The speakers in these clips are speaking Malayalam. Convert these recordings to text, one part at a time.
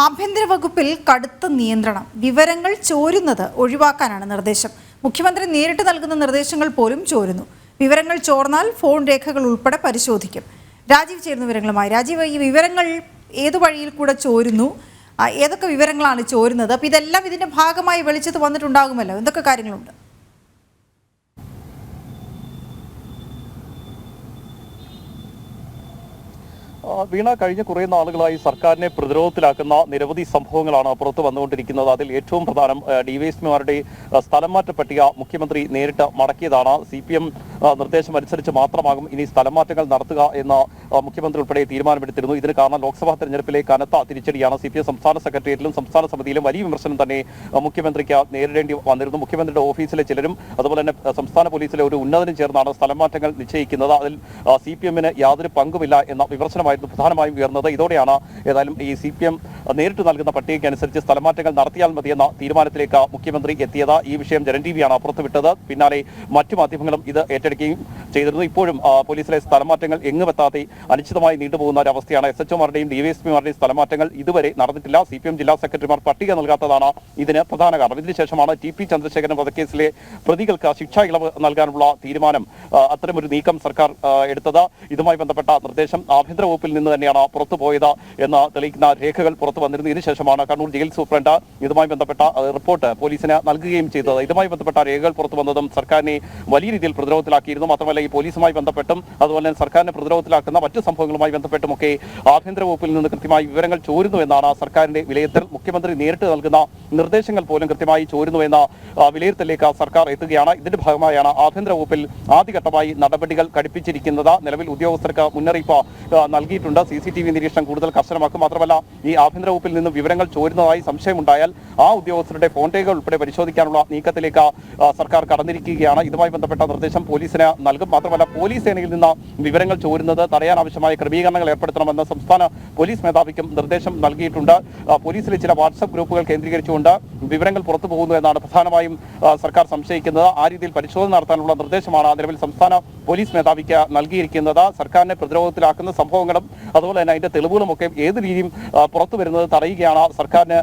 ആഭ്യന്തര വകുപ്പിൽ കടുത്ത നിയന്ത്രണം. വിവരങ്ങൾ ചോരുന്നത് ഒഴിവാക്കാനാണ് നിർദ്ദേശം. മുഖ്യമന്ത്രി നേരിട്ട് നൽകുന്ന നിർദ്ദേശങ്ങൾ പോലും ചോരുന്നു. വിവരങ്ങൾ ചോർന്നാൽ ഫോൺ രേഖകൾ ഉൾപ്പെടെ പരിശോധിക്കും. രാജീവ് ചേരുന്ന വിവരങ്ങളുമായി. രാജീവ് ഈ വിവരങ്ങൾ ഏതു വഴിയിൽ കൂടെ ചോരുന്നു? ഏതൊക്കെ വിവരങ്ങളാണ് ചോരുന്നത്? അപ്പോൾ ഇതെല്ലാം ഇതിന്റെ ഭാഗമായി വെളിച്ചത്ത് വന്നിട്ടുണ്ടാകുമല്ലോ. എന്തൊക്കെ കാര്യങ്ങളുണ്ട്? വീണ കഴിഞ്ഞ കുറേ നാളുകളായി സർക്കാരിനെ പ്രതിരോധത്തിലാക്കുന്ന നിരവധി സംഭവങ്ങളാണ് പുറത്തു വന്നുകൊണ്ടിരിക്കുന്നത്. അതിൽ ഏറ്റവും പ്രധാനം ഡിവൈഎസ്പിമാരുടെ സ്ഥലം മാറ്റ പട്ടിക മുഖ്യമന്ത്രി നേരിട്ട് മടക്കിയതാണ്. സി പി എം നിർദ്ദേശം അനുസരിച്ച് മാത്രമാകും ഇനി സ്ഥലമാറ്റങ്ങൾ നടത്തുക എന്ന മുഖ്യമന്ത്രി ഉൾപ്പെടെ തീരുമാനമെടുത്തിരുന്നു. ഇതിന് കാരണം ലോക്സഭാ തെരഞ്ഞെടുപ്പിലെ കനത്ത തിരിച്ചടിയാണ്. സി പി എം സംസ്ഥാന സെക്രട്ടേറിയറ്റിലും സംസ്ഥാന സമിതിയിലും വലിയ വിമർശനം തന്നെ മുഖ്യമന്ത്രിക്ക് നേരിടേണ്ടി വന്നിരുന്നു. മുഖ്യമന്ത്രിയുടെ ഓഫീസിലെ ചിലരും അതുപോലെ തന്നെ സംസ്ഥാന പോലീസിലെ ഒരു ഉന്നതനും ചേർന്നാണ് സ്ഥലമാറ്റങ്ങൾ നിശ്ചയിക്കുന്നത്. അതിൽ സി പി എമ്മിന് യാതൊരു പങ്കുമില്ല എന്ന വിമർശനമായിരുന്നു പ്രധാനമായും ഉയർന്നത്. ഇതോടെയാണ് ഏതായാലും ഈ സി പി എം നേരിട്ട് നൽകുന്ന പട്ടികയ്ക്ക് അനുസരിച്ച് സ്ഥലമാറ്റങ്ങൾ നടത്തിയാൽ മതിയെന്ന തീരുമാനത്തിലേക്ക് മുഖ്യമന്ത്രി എത്തിയത് ഈ വിഷയം ജനൻ ടി വിയാണ് പുറത്തുവിട്ടത്. പിന്നാലെ മറ്റു മാധ്യമങ്ങളും ഇത് ഏറ്റെടുക്കുകയും ചെയ്തിരുന്നു. ഇപ്പോഴും പോലീസിലെ സ്ഥലമാറ്റങ്ങൾ എങ്ങുമെത്താതെ അനിശ്ചിതമായി നീണ്ടുപോകുന്ന ഒരു അവസ്ഥയാണ് എസ് എച്ച് ഒമാരുടെയും ഡിവൈഎസ്പിമാരുടെയും സ്ഥലമാറ്റങ്ങൾ ഇതുവരെ നടന്നിട്ടില്ല. സി പി എം ജില്ലാ സെക്രട്ടറിമാർ പട്ടിക നൽകാത്തതാണ് ഇതിന് പ്രധാന കാരണം. ഇതിനുശേഷമാണ് ടി പി ചന്ദ്രശേഖരൻ വധക്കേസിലെ പ്രതികൾക്ക് ശിക്ഷാ ഇളവ് നൽകാനുള്ള തീരുമാനം അത്തരമൊരു നീക്കം സർക്കാർ എടുത്തത്. ഇതുമായി ബന്ധപ്പെട്ട നിർദ്ദേശം ആഭ്യന്തര വകുപ്പിൽ നിന്ന് തന്നെയാണ് പുറത്തു പോയത് എന്ന് തെളിയിക്കുന്ന രേഖകൾ പുറത്തു വന്നിരുന്നു ഇതിനുശേഷമാണ് കണ്ണൂർ ജയിൽ സൂപ്രണ്ട് ഇതുമായി ബന്ധപ്പെട്ട റിപ്പോർട്ട് പോലീസിന് നൽകുകയും ചെയ്തത്. ഇതുമായി ബന്ധപ്പെട്ട രേഖകൾ പുറത്തു വന്നതും സർക്കാരിനെ വലിയ രീതിയിൽ പ്രതിരോധത്തിലാക്കിയിരുന്നു. മാത്രമല്ല ഈ പോലീസുമായി ബന്ധപ്പെട്ടും അതുപോലെ തന്നെ സർക്കാരിനെ പ്രതിരോധത്തിലാക്കുന്ന മറ്റ് സംഭവങ്ങളുമായി ബന്ധപ്പെട്ടുമൊക്കെ ആഭ്യന്തര വകുപ്പിൽ നിന്ന് കൃത്യമായി വിവരങ്ങൾ ചോരുന്നു എന്നാണ് സർക്കാരിന്റെ വിലയിരുത്തൽ. മുഖ്യമന്ത്രി നേരിട്ട് നൽകുന്ന നിർദ്ദേശങ്ങൾ പോലും കൃത്യമായി ചോരുന്നു എന്ന വിലയിരുത്തലിലേക്ക് സർക്കാർ എത്തുകയാണ്. ഇതിന്റെ ഭാഗമായാണ് ആഭ്യന്തര വകുപ്പിൽ ആദ്യഘട്ടമായി നടപടികൾ ഘടിപ്പിച്ചിരിക്കുന്നത്. നിലവിൽ ഉദ്യോഗസ്ഥർക്ക് മുന്നറിയിപ്പ് ആ, നൽകിയിട്ടുണ്ട്. സി സി ടി വി നിരീക്ഷണം കൂടുതൽ കർശനമാക്കും. മാത്രമല്ല ഈ ആഭ്യന്തര വകുപ്പിൽ നിന്ന് വിവരങ്ങൾ ചോരുന്നതായി സംശയമുണ്ടായാൽ ആ ഉദ്യോഗസ്ഥരുടെ ഫോൺ രേഖകൾ ഉൾപ്പെടെ പരിശോധിക്കാനുള്ള നീക്കത്തിലേക്ക് സർക്കാർ കടന്നിരിക്കുകയാണ്. ഇതുമായി ബന്ധപ്പെട്ട നിർദ്ദേശം പോലീസിന് നൽകും. മാത്രമല്ല പോലീസ് സേനയിൽ നിന്ന് വിവരങ്ങൾ ചോരുന്നത് തടയാൻ ആവശ്യമായ ക്രമീകരണങ്ങൾ ഏർപ്പെടുത്തണമെന്ന് സംസ്ഥാന പോലീസ് മേധാവിക്കും നിർദ്ദേശം നൽകിയിട്ടുണ്ട്. പോലീസിലെ ചില വാട്സപ്പ് ഗ്രൂപ്പുകൾ കേന്ദ്രീകരിച്ചുകൊണ്ട് വിവരങ്ങൾ പുറത്തു പോകുന്നു എന്നാണ് പ്രധാനമായും സർക്കാർ സംശയിക്കുന്നത്. ആ രീതിയിൽ പരിശോധന നടത്താനുള്ള നിർദ്ദേശമാണ് നിലവിൽ സംസ്ഥാന പോലീസ് മേധാവിക്ക് നൽകിയിരിക്കുന്നത് സർക്കാരിനെ പ്രതിരോധത്തിലാക്കുന്ന സംഭവങ്ങളും അതുപോലെ തന്നെ അതിന്റെ തെളിവുകളുമൊക്കെ ഏത് രീതിയും പുറത്തു വരുന്നത് തടയുകയാണ് സർക്കാരിന്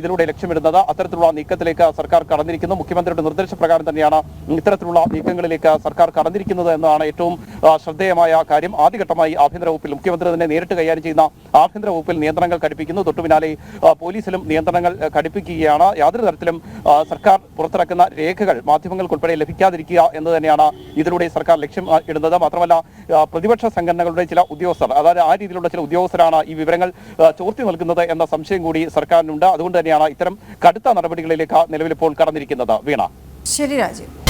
ഇതിലൂടെ ലക്ഷ്യമിടുന്നത്. അത്തരത്തിലുള്ള നീക്കത്തിലേക്ക് സർക്കാർ കടന്നിരിക്കുന്നു. മുഖ്യമന്ത്രിയുടെ നിർദ്ദേശപ്രകാരം തന്നെയാണ് ഇത്തരത്തിലുള്ള നീക്കങ്ങളിലേക്ക് സർക്കാർ കടന്നിരിക്കുന്നത് എന്നതാണ് ഏറ്റവും ശ്രദ്ധേയമായ കാര്യം. ആദ്യഘട്ടമായി ആഭ്യന്തര വകുപ്പിൽ മുഖ്യമന്ത്രി തന്നെ നേരിട്ട് കൈകാര്യം ചെയ്യുന്ന ആഭ്യന്തര വകുപ്പിൽ നിയന്ത്രണങ്ങൾ ഘടിപ്പിക്കുന്നു. തൊട്ടുപിന്നാലെ പോലീസിലും നിയന്ത്രണങ്ങൾ ഘടിപ്പിക്കുകയാണ്. യാതൊരു തരത്തിലും സർക്കാർ പുറത്തിറക്കുന്ന രേഖകൾ മാധ്യമങ്ങൾക്കുൾപ്പെടെ ലഭിക്കാതിരിക്കുക എന്ന് തന്നെയാണ് ഇതിലൂടെ സർക്കാർ ആ, ഇടുന്നത്. മാത്രമല്ല പ്രതിപക്ഷ സംഘടനകളുടെ ചില ഉദ്യോഗസ്ഥർ അതായത് ആ രീതിയിലുള്ള ചില ഉദ്യോഗസ്ഥരാണ് ഈ വിവരങ്ങൾ ചോർത്തി നൽകുന്നത് എന്ന സംശയം കൂടി സർക്കാരിനുണ്ട്. അതുകൊണ്ട് തന്നെയാണ് ഇത്തരം കടുത്ത നടപടികളിലേക്ക് നിലവിലിപ്പോൾ കടന്നിരിക്കുന്നത്. വീണ. ശരി രാജീവ്.